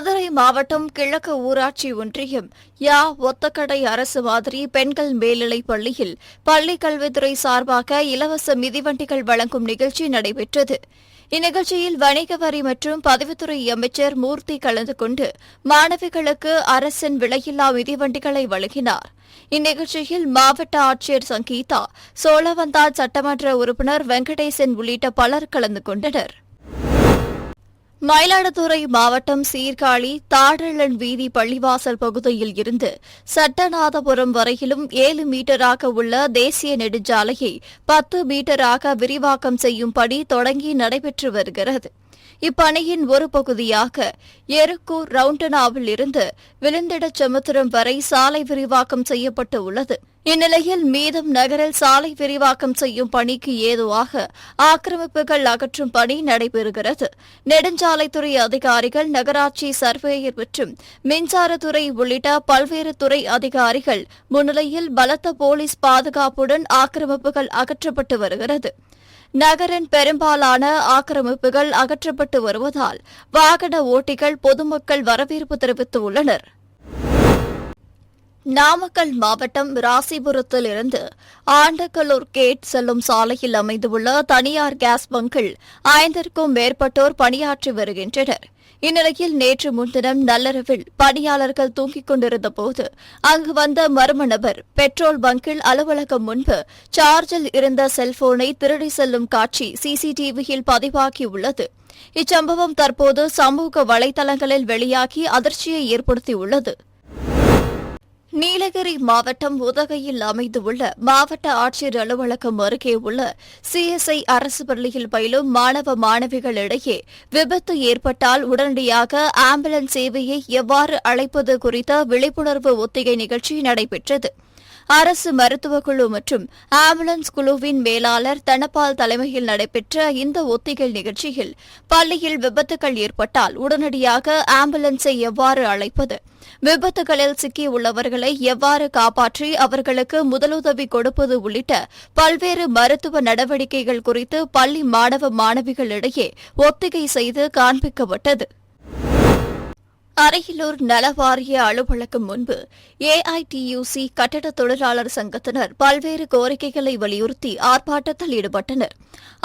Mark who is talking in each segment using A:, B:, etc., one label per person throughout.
A: மதுரை மாவட்டம் கிழக்கு ஊராட்சி ஒன்றியம் யா ஒத்தக்கடை அரசு மாதிரி பெண்கள் மேல்நிலைப் பள்ளியில் பள்ளிக் கல்வித்துறை சார்பாக இலவச மிதிவண்டிகள் வழங்கும் நிகழ்ச்சி நடைபெற்றது. இந்நிகழ்ச்சியில் வணிக வரி மற்றும் பதிவுத்துறை அமைச்சர் மூர்த்தி கலந்து கொண்டு மாணவிகளுக்கு அரசின் விலையில்லா மிதிவண்டிகளை வழங்கினார். இந்நிகழ்ச்சியில் மாவட்ட ஆட்சியர் சங்கீதா சோழவந்தா சட்டமன்ற உறுப்பினர் வெங்கடேசன் உள்ளிட்ட பலர் கலந்து கொண்டனர். மயிலாடுதுறை மாவட்டம் சீர்காழி தாடலன் வீதி பள்ளிவாசல் பகுதியில் இருந்து சட்டநாதபுரம் வரையிலும் ஏழு மீட்டராக உள்ள தேசிய நெடுஞ்சாலையை பத்து மீட்டராக விரிவாக்கம் செய்யும் பணி தொடங்கி நடைபெற்று வருகிறது. இப்பணியின் ஒரு பகுதியாக எருக்கூர் ரவுண்டனாவில் இருந்து விழுந்திடச் சமுத்திரம் வரை சாலை விரிவாக்கம் செய்யப்பட்டு உள்ளது. இந்நிலையில் மீதம் நகரில் சாலை விரிவாக்கம் செய்யும் பணிக்கு ஏதுவாக ஆக்கிரமிப்புகள் அகற்றும் பணி நடைபெறுகிறது. நெடுஞ்சாலைத்துறை அதிகாரிகள் நகராட்சி சர்வேயர் மற்றும் மின்சாரத்துறை உள்ளிட்ட பல்வேறு துறை அதிகாரிகள் முன்னிலையில் பலத்த போலீஸ் பாதுகாப்புடன் ஆக்கிரமிப்புகள் அகற்றப்பட்டு வருகிறது. நகரின் பெரும்பாலான ஆக்கிரமிப்புகள் அகற்றப்பட்டு வருவதால் வாகன ஓட்டிகள் பொதுமக்கள் வரவேற்பு தெரிவித்துள்ளனா் நாமக்கல் மாவட்டம் ராசிபுரத்தில் இருந்து ஆண்டக்கல்லூர் கேட் செல்லும் சாலையில் அமைந்துள்ள தனியார் கேஸ் பங்கில் ஐந்திற்கும் மேற்பட்டோர் பணியாற்றி வருகின்றனர். இந்நிலையில் நேற்று முன்தினம் நள்ளிரவில் பணியாளர்கள் தூங்கிக் கொண்டிருந்தபோது அங்கு வந்த மர்ம நபர் பெட்ரோல் பங்கில் அலுவலகம் முன்பு சார்ஜில் இருந்த செல்போனை திருடி செல்லும் காட்சி சிசிடிவியில் பதிவாகியுள்ளது. இச்சம்பவம் தற்போது சமூக வலைதளங்களில் வெளியாகி அதிர்ச்சியை ஏற்படுத்தியுள்ளது. நீலகிரி மாவட்டம் உதகையில் அமைந்துள்ள மாவட்ட ஆட்சியர் அலுவலகம் அருகே உள்ள சிஎஸ்ஐ அரசு பள்ளியில் பயிலும் மாணவ மாணவிகளிடையே விபத்து ஏற்பட்டால் உடனடியாக ஆம்புலன்ஸ் சேவையை எவ்வாறு அழைப்பது குறித்த விழிப்புணர்வு ஒத்திகை நிகழ்ச்சி நடைபெற்றது. அரசு மருத்துவக் குழு மற்றும் ஆம்புலன்ஸ் குழுவின் மேலாளர் தனபால் தலைமையில் நடைபெற்ற இந்த ஒத்திகை நிகழ்ச்சியில் பள்ளியில் விபத்துகள் ஏற்பட்டால் உடனடியாக ஆம்புலன்ஸை எவ்வாறு அழைப்பது? விபத்துகளில் சிக்கியுள்ளவர்களை எவ்வாறு காப்பாற்றி அவர்களுக்கு முதலுதவி கொடுப்பது உள்ளிட்ட பல்வேறு மருத்துவ நடவடிக்கைகள் குறித்து பள்ளி மாணவ மாணவிகளிடையே ஒத்திகை செய்து காண்பிக்கப்பட்டது. அரையிலூர் நலவாரிய அலுவலகம் முன்பு ஏஐடியூசி கட்டட தொழிலாளர் சங்கத்தினர் பல்வேறு கோரிக்கைகளை வலியுறுத்தி ஆர்ப்பாட்டத்தில் ஈடுபட்டனர்.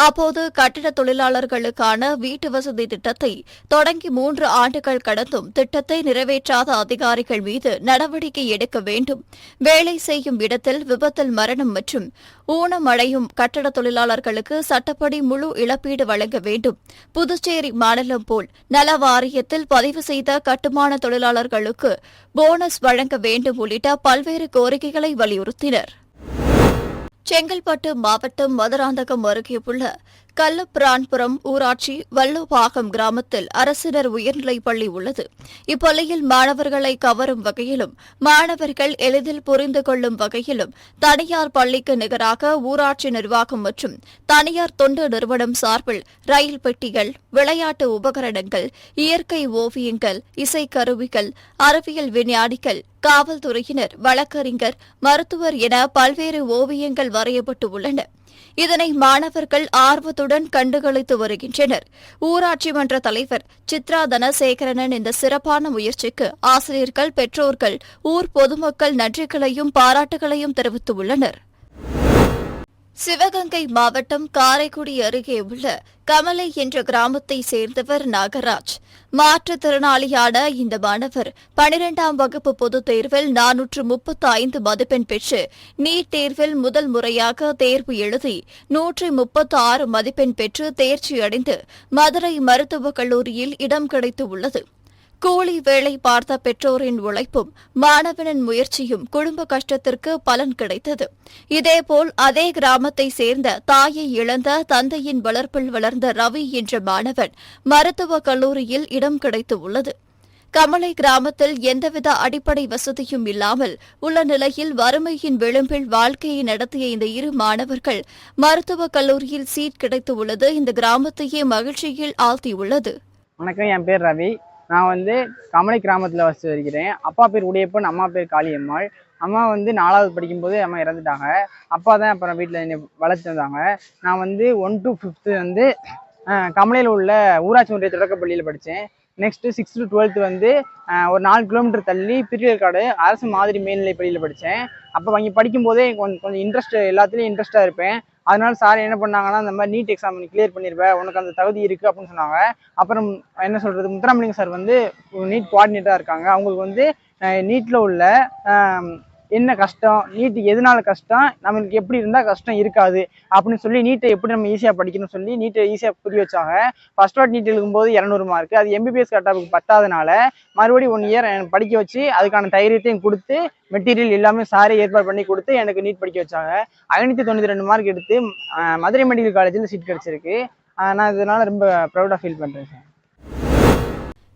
A: அப்போது கட்டிட தொழிலாளர்களுக்கான வீட்டு வசதி திட்டத்தை தொடங்கி மூன்று ஆண்டுகள் கடந்தும் திட்டத்தை நிறைவேற்றாத அதிகாரிகள் மீது நடவடிக்கை எடுக்க வேண்டும். வேலை செய்யும் இடத்தில் விபத்தில் மரணம் மற்றும் ஊனமடையும் கட்டட தொழிலாளர்களுக்கு சட்டப்படி முழு இழப்பீடு வழங்க வேண்டும். புதுச்சேரி மாநிலம் போல் நல வாரியத்தில் பதிவு செய்த கட்டுமான தொழிலாளர்களுக்கு போனஸ் வழங்க வேண்டும் உள்ளிட்ட பல்வேறு கோரிக்கைகளை வலியுறுத்தினர். செங்கல்பட்டு மாவட்டம் மதுராந்தகம் அருகே உள்ள கள்ளப்பிரான்புரம் ஊராட்சி வல்லுபாகம் கிராமத்தில் அரசினர் உயர்நிலைப் பள்ளி உள்ளது. இப்பள்ளியில் மாணவர்களை கவரும் வகையிலும் மாணவர்கள் எளிதில் புரிந்து கொள்ளும் வகையிலும் தனியார் பள்ளிக்கு நிகராக ஊராட்சி நிர்வாகம் மற்றும் தனியார் தொண்டு நிறுவனம் சார்பில் ரயில் பெட்டிகள் விளையாட்டு உபகரணங்கள் இயற்கை ஓவியங்கள் இசைக்கருவிகள் அறிவியல் விஞ்ஞானிகள் காவல்துறையினர் வழக்கறிஞர் மருத்துவர் என பல்வேறு ஓவியங்கள் வரையப்பட்டு உள்ளன. இதனை மாணவர்கள் ஆர்வத்துடன் கண்டுகளித்து வருகின்றனர். ஊராட்சி மன்ற தலைவர் சித்ரா தனசேகரனின் இந்த சிறப்பான முயற்சிக்கு ஆசிரியர்கள் பெற்றோர்கள் ஊர் பொதுமக்கள் நன்றிகளையும் பாராட்டுகளையும் தெரிவித்துள்ளனா் சிவகங்கை மாவட்டம் காரைக்குடி அருகே உள்ள கமலை என்ற கிராமத்தை சேர்ந்தவர் நாகராஜ். மாற்றுத்திறனாளியான இந்த மாணவர் பனிரெண்டாம் வகுப்பு பொதுத் தேர்வில் நானூற்று முப்பத்து ஐந்து மதிப்பெண் பெற்று நீட் தேர்வில் முதல் முறையாக தேர்வு எழுதி நூற்றி முப்பத்து ஆறு மதிப்பெண் பெற்று தேர்ச்சியடைந்து மதுரை மருத்துவக் கல்லூரியில் இடம் கிடைத்துள்ளது கூலி வேலை பார்த்த பெற்றோரின் உழைப்பும் மாணவனின் முயற்சியும் குடும்ப கஷ்டத்திற்கு பலன் கிடைத்தது. இதேபோல் அதே கிராமத்தை சேர்ந்த தாயை இழந்த தந்தையின் வளர்ப்பில் வளர்ந்த ரவி என்ற மாணவன் மருத்துவக் கல்லூரியில் இடம் கிடைத்து உள்ளது. கமலை கிராமத்தில் எந்தவித அடிப்படை வசதியும் இல்லாமல் உள்ள நிலையில் வறுமையின் விளிம்பில் வாழ்க்கையை நடத்திய இந்த இரு மாணவர்கள் மருத்துவக் கல்லூரியில் சீட் கிடைத்துள்ளது இந்த கிராமத்தையே மகிழ்ச்சியில் ஆழ்த்தியுள்ளது.
B: வணக்கம் என் பேர் ரவி. நான் வந்து கமலை கிராமத்தில் வசித்து வருகிறேன் அப்பா பேர் உடையப்பன் அம்மா பேர் காளியம்மாள். அம்மா வந்து நாலாவது படிக்கும்போது அம்மா இறந்துட்டாங்க. அப்பா தான் அப்புறம் வீட்டில் என்னை வளர்த்து வந்தாங்க. நான் வந்து ஒன் டு ஃபிஃப்த்து வந்து கமலையில் உள்ள ஊராட்சி ஒன்றிய தொடக்கப்பள்ளியில் படித்தேன் நெக்ஸ்ட்டு சிக்ஸ்த் டு வந்து ஒரு நாலு கிலோமீட்டர் தள்ளி பிரிவேற்காடு அரசு மாதிரி மேல்நிலை பள்ளியில் படித்தேன் அப்போ அங்கே படிக்கும்போதே கொஞ்சம் கொஞ்சம் இன்ட்ரெஸ்ட் எல்லாத்துலேயும் இன்ட்ரெஸ்ட்டாக இருப்பேன். அதனால சார் என்ன பண்ணாங்கன்னா இந்த மாதிரி நீட் எக்ஸாம் நீ கிளியர் பண்ணிருப்ப உனக்கு அந்த தகுதி இருக்குது அப்படின்னு சொன்னாங்க. அப்புறம் என்ன சொல்கிறது முத்துராமலிங்க சார் வந்து நீட் கோஆர்டினேட்டராக இருக்காங்க. அவங்களுக்கு வந்து நீட்டில் உள்ள என்ன கஷ்டம் நீட்டு எதனால கஷ்டம் நம்மளுக்கு எப்படி இருந்தால் கஷ்டம் இருக்காது அப்படின்னு சொல்லி நீட்டை எப்படி நம்ம ஈஸியாக படிக்கணும்னு சொல்லி நீட்டை ஈஸியாக புரிய வச்சாங்க. ஃபர்ஸ்ட் வாட் நீட் எழுதும்போது இரநூறு மார்க் அது எம்பிபிஎஸ் கட்டாப்புக்கு பத்தாதனால மறுபடியும் ஒன் இயர் படிக்க வச்சு அதுக்கான தைரியத்தையும் கொடுத்து மெட்டீரியல் எல்லாமே சாரே ஏற்பாடு பண்ணி கொடுத்து எனக்கு நீட் படிக்க வச்சாங்க. ஐநூற்றி தொண்ணூற்றி ரெண்டு மார்க் எடுத்து மதுரை மெடிக்கல் காலேஜில் சீட் கிடச்சிருக்கு. நான் இதனால் ரொம்ப ப்ரௌடாக ஃபீல் பண்ணுறேன் சார்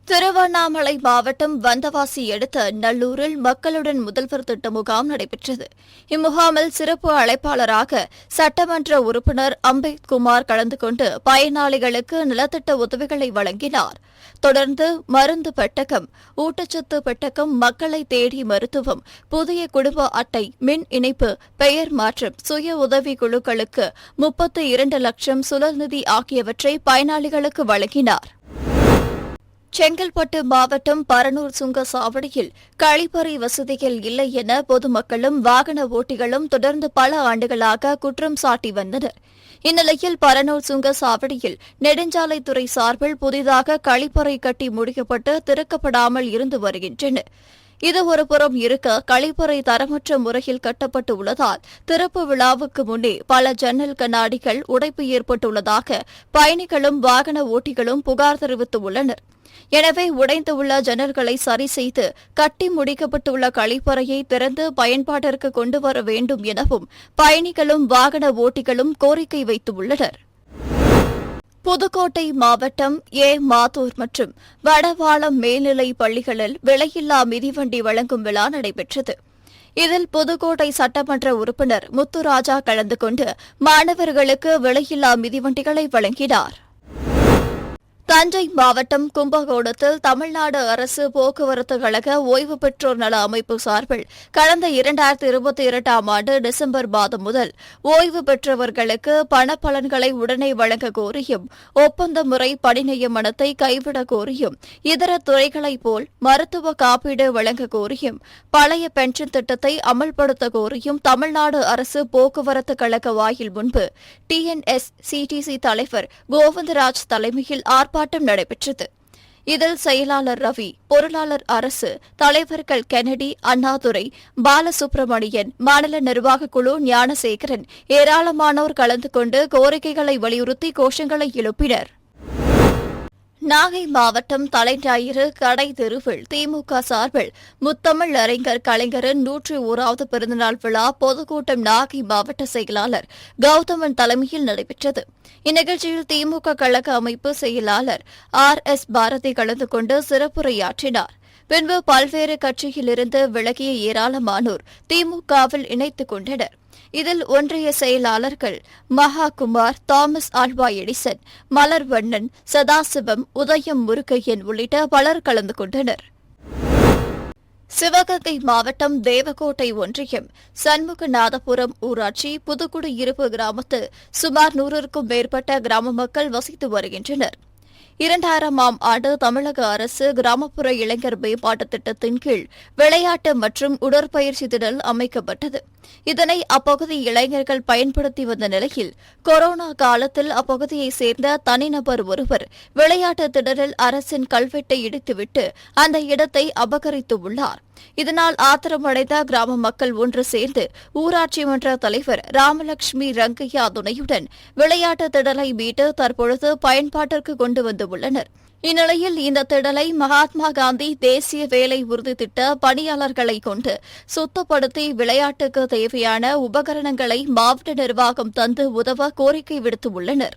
A: திருவண்ணாமலை மாவட்டம் வந்தவாசி அடுத்த நல்லூரில் மக்களுடன் முதல்வர் திட்ட முகாம் நடைபெற்றது. இம்முகாமில் சிறப்பு அழைப்பாளராக சட்டமன்ற உறுப்பினர் அம்பேத்குமார் கலந்து கொண்டு பயனாளிகளுக்கு நலத்திட்ட உதவிகளை வழங்கினார். தொடர்ந்து மருந்து பெட்டகம் ஊட்டச்சத்து பெட்டகம் மக்களை தேடி மருத்துவம் புதிய குடும்ப அட்டை மின் இணைப்பு பெயர் மாற்றம் சுய உதவி குழுக்களுக்கு முப்பத்து இரண்டு லட்சம் சுழல்நிதி ஆகியவற்றை பயனாளிகளுக்கு வழங்கினார். செங்கல்பட்டு மாவட்டம் பரனூர் சுங்க சாவடியில் கழிப்பறை வசதிகள் இல்லை என பொதுமக்களும் வாகன ஓட்டிகளும் தொடர்ந்து பல ஆண்டுகளாக குற்றம் சாட்டி வந்தனர். இந்நிலையில் பரனூர் சுங்க சாவடியில் நெடுஞ்சாலைத்துறை சார்பில் புதிதாக கழிப்பறை கட்டி முடிக்கப்பட்டு திறக்கப்படாமல் இருந்து வருகின்றன இது ஒருபுறம் இருக்க கழிப்பறை தரமற்ற முறையில் கட்டப்பட்டு உள்ளதால் திறப்பு விழாவுக்கு முன்னே பல ஜன்னல் கண்ணாடிகள் உடைப்பு ஏற்பட்டுள்ளதாக பயணிகளும் வாகன ஓட்டிகளும் புகார் தெரிவித்துள்ளனர். எனவே உடைந்துள்ள ஜன்னல்களை சரி செய்து கட்டி முடிக்கப்பட்டுள்ள கழிப்பறையை திறந்து பயன்பாட்டிற்கு கொண்டு வர வேண்டும் எனவும் பயணிகளும் வாகன ஓட்டிகளும் கோரிக்கை வைத்துள்ளனா் புதுக்கோட்டை மாவட்டம் ஏ. மாத்தூர் மற்றும் வடவாளம் மேல்நிலை பள்ளிகளில் விலையில்லா மிதிவண்டி வழங்கும் விழா நடைபெற்றது. இதில் புதுக்கோட்டை சட்டமன்ற உறுப்பினர் முத்துராஜா கலந்து கொண்டு மாணவர்களுக்கு விலையில்லா மிதிவண்டிகளை வழங்கினார். தஞ்சை மாவட்டம் கும்பகோணத்தில் தமிழ்நாடு அரசு போக்குவரத்து கழக ஓய்வு பெற்றோர் நல அமைப்பு சார்பில் கடந்த இரண்டாயிரத்தி இருபத்தி இரண்டாம் ஆண்டு டிசம்பர் மாதம் முதல் ஓய்வு பெற்றவர்களுக்கு பணப்பலன்களை உடனே வழங்க கோரியும் ஒப்பந்த முறை பணி நியமனத்தை கைவிட கோரியும் இதர துறைகளைப் போல் மருத்துவ காப்பீடு வழங்க கோரியும் பழைய பென்ஷன் திட்டத்தை அமல்படுத்த கோரியும் தமிழ்நாடு அரசு போக்குவரத்து கழக வாயில் முன்பு டிஎன்எஸ் சிடிசி தலைவர் கோவிந்தராஜ் தலைமையில் ஆர்ப்பாட்டம் நடைபெற்றது. இதில் செயலாளர் ரவி பொருளாளர் அரசு தலைவர்கள் கெனடி அண்ணாதுரை பாலசுப்ரமணியன் மாநில நிர்வாகக் குழு ஞானசேகரன் ஏராளமானோர் கலந்து கொண்டு கோரிக்கைகளை வலியுறுத்தி கோஷங்களை எழுப்பினர். நாகை மாவட்டம் தலைஞாயிறு கடை தெருவில் திமுக சார்பில் முத்தமிழ் அறிஞர் கலைஞரின் நூற்றி ஓராவது பிறந்தநாள் விழா பொதுக்கூட்டம் நாகை மாவட்ட செயலாளர் கௌதமன் தலைமையில் நடைபெற்றது. இந்நிகழ்ச்சியில் திமுக கழக அமைப்பு செயலாளர் ஆர் எஸ் பாரதி கலந்து கொண்டு சிறப்புரையாற்றினார். பின்பு பல்வேறு கட்சியிலிருந்து விலகிய ஏராளமானோர் திமுகவில் இணைத்துக் கொண்டனர். இதில் ஒன்றிய செயலாளர்கள் Mahakumar Thomas Alva Edison Malarvannan Sadasivam Udhayam Murugaiyan உள்ளிட்ட பலர் கலந்து கொண்டனர். சிவகங்கை மாவட்டம் தேவகோட்டை ஒன்றியம் சண்முகநாதபுரம் ஊராட்சி புதுக்குடியிருப்பு கிராமத்தில் சுமார் நூறுக்கும் மேற்பட்ட கிராம மக்கள் வசித்து வருகின்றனர். இரண்டாயிரமாம் ஆண்டு தமிழக அரசு கிராமப்புற இளைஞர் மேம்பாட்டு திட்டத்தின் கீழ் விளையாட்டு மற்றும் உடற்பயிற்சி திடல் அமைக்கப்பட்டது. இதனை அப்பகுதி இளைஞர்கள் பயன்படுத்தி வந்த நிலையில் கொரோனா காலத்தில் அப்பகுதியைச் சேர்ந்த தனிநபர் ஒருவர் விளையாட்டு திடலில் அரசின் கல்வெட்டை இடித்துவிட்டு அந்த இடத்தை அபகரித்துள்ளார் இதனால் ஆத்திரமடைந்த கிராம மக்கள் ஒன்று சேர்ந்து ஊராட்சி மன்ற தலைவர் ராமலட்சுமி ரங்கையா துணையுடன் விளையாட்டு திடலை மீட்டு தற்பொழுது பயன்பாட்டிற்கு கொண்டு வந்துள்ளனர். இந்நிலையில் இந்த திடலை மகாத்மா காந்தி தேசிய வேலை உறுதி திட்ட பணியாளர்களை கொண்டு சுத்தப்படுத்தி விளையாட்டுக்கு தேவையான உபகரணங்களை மாவட்ட நிர்வாகம் தந்து உதவ கோரிக்கை
C: விடுத்துள்ளனா்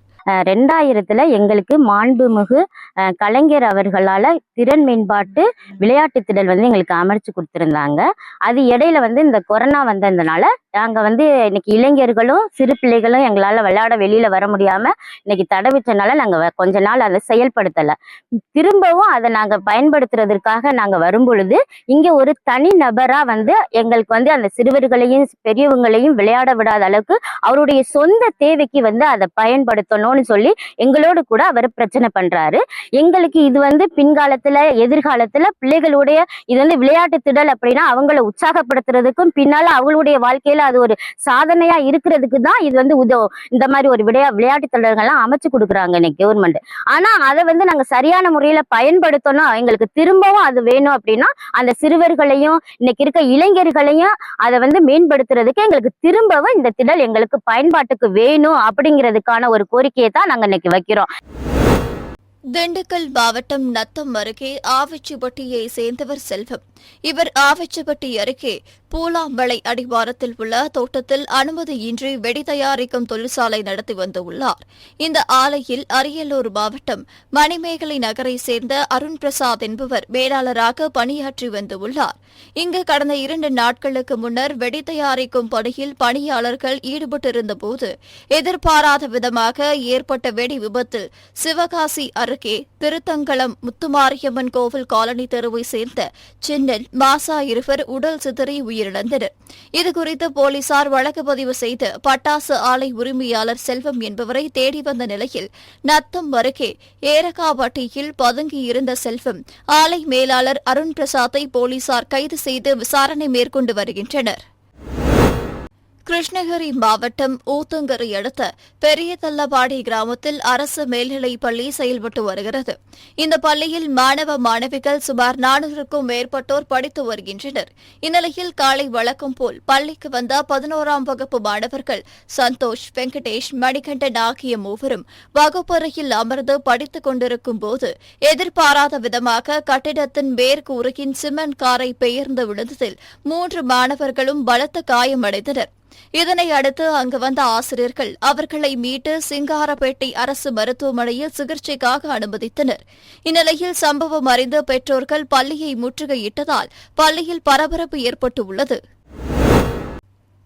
C: ரெண்டாயிரத்துல எங்களுக்கு மாண்புமிகு கலைஞர் அவர்களால திறன் மேம்பாட்டு விளையாட்டு திடல் வந்து எங்களுக்கு அமைச்சு கொடுத்துருந்தாங்க. அது இடையில வந்து இந்த கொரோனா வந்ததுனால நாங்க வந்து இன்னைக்கு இளைஞர்களும் சிறு பிள்ளைகளும் எங்களால விளையாட வெளியில வர முடியாம இன்னைக்கு தடை வச்சனால நாங்க வ- கொஞ்ச நாள் அதை செயல்படுத்தல. திரும்பவும் அதை நாங்க பயன்படுத்துறதற்காக நாங்க வரும் பொழுது இங்கே ஒரு தனி நபரா வந்து எங்களுக்கு வந்து அந்த சிறுவர்களையும் பெரியவங்களையும் விளையாட விடாத அளவுக்கு அவருடைய சொந்த தேவைக்கு வந்து அதை பயன்படுத்தணும்னு சொல்லி எங்களோடு கூட அவர் பிரச்சனை பண்றாரு. எங்களுக்கு இது வந்து பின்காலத்துல எதிர்காலத்துல பிள்ளைகளுடைய இது வந்து விளையாட்டு திடல் அப்படின்னா அவங்கள உற்சாகப்படுத்துறதுக்கும் பின்னால் அவங்களுடைய வாழ்க்கையில் அது ஒரு சாதனையா இருக்கிறதுக்கு தான் இது வந்து உதவும் இந்த மாதிரி ஒரு விளையா விளையாட்டு தலைவர்கள்லாம் அமைச்சு கொடுக்குறாங்க இன்னைக்கு கவர்மெண்ட் ஆனா அதை வந்து நாங்க சரியான முறையில பயன்படுத்தணும். எங்களுக்கு திரும்பவும் அது வேணும் அப்படின்னா அந்த சிறுவர்களையும் இன்னைக்கு இருக்க இளைஞர்களையும் அதை வந்து மேம்படுத்துறதுக்கு எங்களுக்கு திரும்பவும் இந்த திடல் எங்களுக்கு பயன்பாட்டுக்கு வேணும் அப்படிங்கிறதுக்கான ஒரு கோரிக்கையை தான் நாங்க இன்னைக்கு வைக்கிறோம்.
A: திண்டுக்கல் மாவட்டம் நத்தம் அருகே ஆவச்சிப்பட்டியை சேர்ந்தவர் செல்வம். இவர் ஆவச்சிப்பட்டி அருகே பூலாம்பளை அடிவாரத்தில் உள்ள தோட்டத்தில் அனுமதியின்றி வெடி தயாரிக்கும் தொழிற்சாலை நடத்தி வந்துள்ளார். இந்த ஆலையில் அரியலூர் மாவட்டம் மணிமேகலை நகரை சேர்ந்த அருண் பிரசாத் என்பவர் மேலாளராக பணியாற்றி வந்துள்ளார். இங்கு கடந்த இரண்டு நாட்களுக்கு முன்னர் வெடி தயாரிக்கும் பணியில் பணியாளர்கள் ஈடுபட்டிருந்தபோது எதிர்பாராத விதமாக ஏற்பட்ட வெடி விபத்தில் சிவகாசி அருகே திருத்தங்கலம் முத்துமாரியம்மன் கோவில் காலனி தெருவை சேர்ந்த சின்னல் மாசா இருவர் உடல் சிதறி உயிரிழந்தனர். இதுகுறித்து போலீசார் வழக்கு பதிவு செய்து பட்டாசு ஆலை உரிமையாளர் செல்வம் என்பவரை தேடி வந்த நிலையில் நத்தம் அருகே ஏரகாவட்டியில் பதுங்கியிருந்த செல்வம் ஆலை மேலாளர் அருண் பிரசாத்தை போலீசார் கைது செய்து விசாரணை மேற்கொண்டு வருகின்றனர். கிருஷ்ணகிரி மாவட்டம் ஊத்தங்கரை அடுத்த பெரிய தல்லபாடி கிராமத்தில் அரசு மேல்நிலைப் பள்ளி செயல்பட்டு வருகிறது. இந்த பள்ளியில் மாணவ மாணவிகள் சுமார் நானூறுக்கும் மேற்பட்டோர் படித்து வருகின்றனர். இந்நிலையில் காலை வழக்கம் போல் பள்ளிக்கு வந்த பதினோராம் வகுப்பு மாணவர்கள் சந்தோஷ் வெங்கடேஷ் மணிகண்டன் ஆகிய மூவரும் வகுப்பறையில் அமர்ந்து படித்துக் கொண்டிருக்கும் போது எதிர்பாராத விதமாக கட்டிடத்தின் மேற்கூரையின் சிமெண்ட் காரை பெயர்ந்து விழுந்ததில் மூன்று மாணவர்களும் பலத்த காயமடைந்தனர். இதனை அடுத்து அங்கு வந்த ஆசிரியர்கள் அவர்களை மீட்டு சிங்காரப்பேட்டை அரசு மருத்துவமனையில் சிகிச்சைக்காக அனுமதித்தனர். இந்நிலையில் சம்பவம் அறிந்த பெற்றோர்கள் பள்ளியை முற்றுகையிட்டதால் பள்ளியில் பரபரப்பு ஏற்பட்டுள்ளது.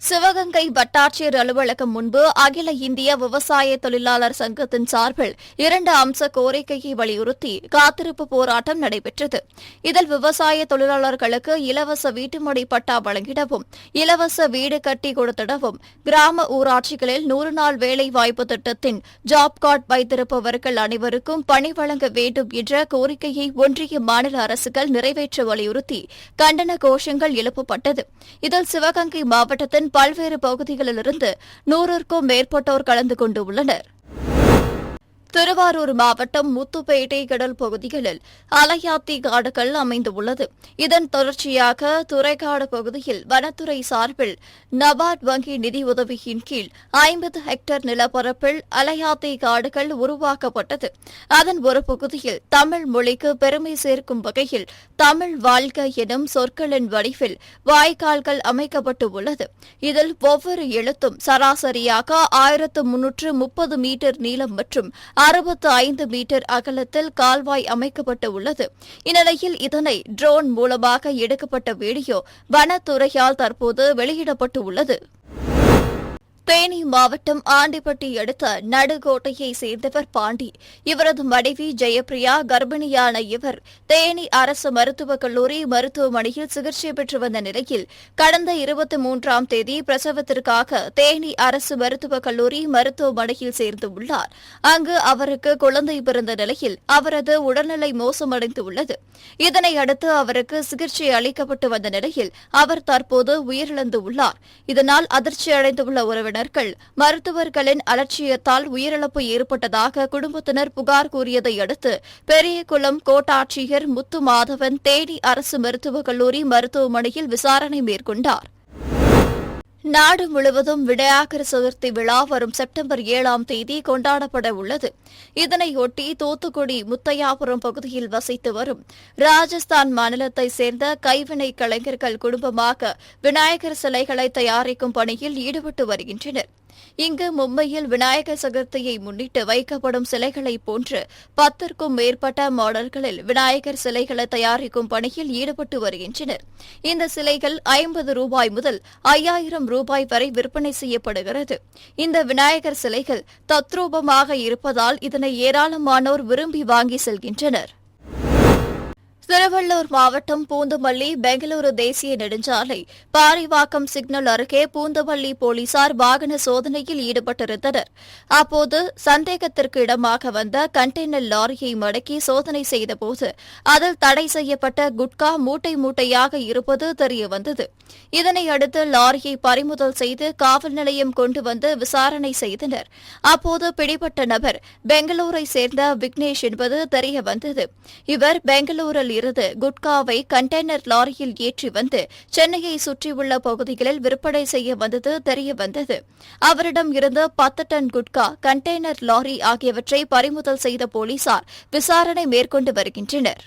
A: சிவகங்கை வட்டாட்சியர் அலுவலகம் முன்பு அகில இந்திய விவசாய தொழிலாளர் சங்கத்தின் சார்பில் இரண்டு அம்ச கோரிக்கையை வலியுறுத்தி காத்திருப்பு போராட்டம் நடைபெற்றது. இதில் விவசாய தொழிலாளர்களுக்கு இலவச வீட்டுமனை பட்டா வழங்கிடவும் இலவச வீடு கட்டி கொடுத்திடவும் கிராம ஊராட்சிகளில் நூறு நாள் வேலை வாய்ப்பு திட்டத்தின் ஜாப் கார்டு வைத்திருப்பவர்கள் அனைவருக்கும் பணி வழங்க வேண்டும் என்ற கோரிக்கையை ஒன்றிய மாநில அரசுகள் நிறைவேற்ற வலியுறுத்தி கண்டன கோஷங்கள் எழுப்பப்பட்டது. இதில் சிவகங்கை மாவட்டத்தின் பல்வேறு பகுதிகளிலிருந்து நூறுக்கும் மேற்பட்டோர் கலந்து கொண்டுள்ளனர் திருவாரூர் மாவட்டம் முத்துப்பேட்டை கடல் பகுதிகளில் அலையாத்தி காடுகள் அமைந்துள்ளது. இதன் தொடர்ச்சியாக துறைக்காடு பகுதியில் வனத்துறை சார்பில் நபார்ட் வங்கி நிதி உதவியின் கீழ் ஐம்பது ஹெக்டேர் நிலப்பரப்பில் அலையாத்தி காடுகள் உருவாக்கப்பட்டது. அதன் ஒரு பகுதியில் தமிழ் மொழிக்கு பெருமை சேர்க்கும் வகையில் தமிழ் வாழ்க எனும் சொற்களின் வடிவில் வாய்க்கால்கள் அமைக்கப்பட்டு உள்ளது இதில் ஒவ்வொரு எழுத்தும் சராசரியாக ஆயிரத்து முன்னூற்று முப்பது மீட்டர் நீளம் மற்றும் அறுபத்து ஐந்து மீட்டர் அகலத்தில் கால்வாய் அமைக்கப்பட்டு உள்ளது இந்நிலையில் இதனை ட்ரோன் மூலமாக எடுக்கப்பட்ட வீடியோ வனத்துறையால் தற்போது வெளியிடப்பட்டு உள்ளது தேனி மாவட்டம் ஆண்டிப்பட்டி அடுத்த நடுகோட்டையை சேர்ந்தவர் பாண்டி. இவரது மனைவி ஜெயப்பிரியா கர்ப்பிணியான இவர் தேனி அரசு மருத்துவக் கல்லூரி மருத்துவமனையில் சிகிச்சை பெற்று வந்த நிலையில் கடந்த இருபத்தி மூன்றாம் தேதி பிரசவத்திற்காக தேனி அரசு மருத்துவக் கல்லூரி மருத்துவமனையில் சேர்ந்துள்ளார் அங்கு அவருக்கு குழந்தை பிறந்த நிலையில் அவரது உடல்நிலை மோசமடைந்துள்ளது. இதனையடுத்து அவருக்கு சிகிச்சை அளிக்கப்பட்டு வந்த நிலையில் அவர் தற்போது உயிரிழந்துள்ளார் இதனால் அதிர்ச்சியடைந்துள்ள உறவினர் உறுப்பினர்கள் மருத்துவர்களின் அலட்சியத்தால் உயிரிழப்பு ஏற்பட்டதாக குடும்பத்தினர் புகார் கூறியதை அடுத்து பெரியகுளம் கோட்டாட்சியர் முத்து மாதவன் தேனி அரசு மருத்துவக் கல்லூரி மருத்துவமனையில் விசாரணை மேற்கொண்டார். நாடு முழுவதும் விநாயகர் சதுர்த்தி விழா வரும் செப்டம்பர் ஏழாம் தேதி கொண்டாடப்பட உள்ளது. இதனையொட்டி தூத்துக்குடி முத்தையாபுரம் பகுதியில் வசித்து வரும் ராஜஸ்தான் மாநிலத்தை சேர்ந்த கைவினை கலைஞர்கள் குடும்பமாக விநாயகர் சிலைகளை தயாரிக்கும் பணியில் ஈடுபட்டு வருகின்றனர். இங்கு மும்பையில் விநாயகர் சதுர்த்தியை முன்னிட்டு வைக்கப்படும் சிலைகளைப் போன்று பத்திற்கும் மேற்பட்ட மாடல்களில் விநாயகர் சிலைகளை தயாரிக்கும் பணியில் ஈடுபட்டு வருகின்றனர். இந்த சிலைகள் ஐம்பது ரூபாய் முதல் ஐயாயிரம் ரூபாய் வரை விற்பனை செய்யப்படுகிறது. இந்த விநாயகர் சிலைகள் தத்ரூபமாக இருப்பதால் இதனை ஏராளமானோர் விரும்பி வாங்கி செல்கின்றனர். திருவள்ளூர் மாவட்டம் பூந்தமல்லி பெங்களூரு தேசிய நெடுஞ்சாலை. பாரிவாக்கம் சிக்னல் அருகே பூந்தமல்லி போலீசார் வாகன சோதனையில் ஈடுபட்டிருந்தனர். அப்போது சந்தேகத்திற்கு இடமாக வந்த கண்டெய்னர் லாரியை மடக்கி சோதனை செய்தபோது அதில் தடை செய்யப்பட்ட குட்கா மூட்டை மூட்டையாக இருப்பது தெரியவந்தது. இதனையடுத்து லாரியை பறிமுதல் செய்து காவல் நிலையம் கொண்டு வந்து விசாரணை செய்தனர். அப்போது பிடிபட்ட நபர் பெங்களூரை சேர்ந்த விக்னேஷ் என்பது தெரியவந்தது. இவர் பெங்களூரில் இருந்து குட்காவை கண்டெய்னர் லாரியில் ஏற்றி வந்து சென்னையை சுற்றியுள்ள பகுதிகளில் விற்பனை செய்ய வந்தது தெரியவந்தது அவரிடம் இருந்து பத்து டன் குட்கா கண்டெய்னர் லாரி ஆகியவற்றை பறிமுதல் செய்த போலீசார் விசாரணை மேற்கொண்டு வருகின்றனர்.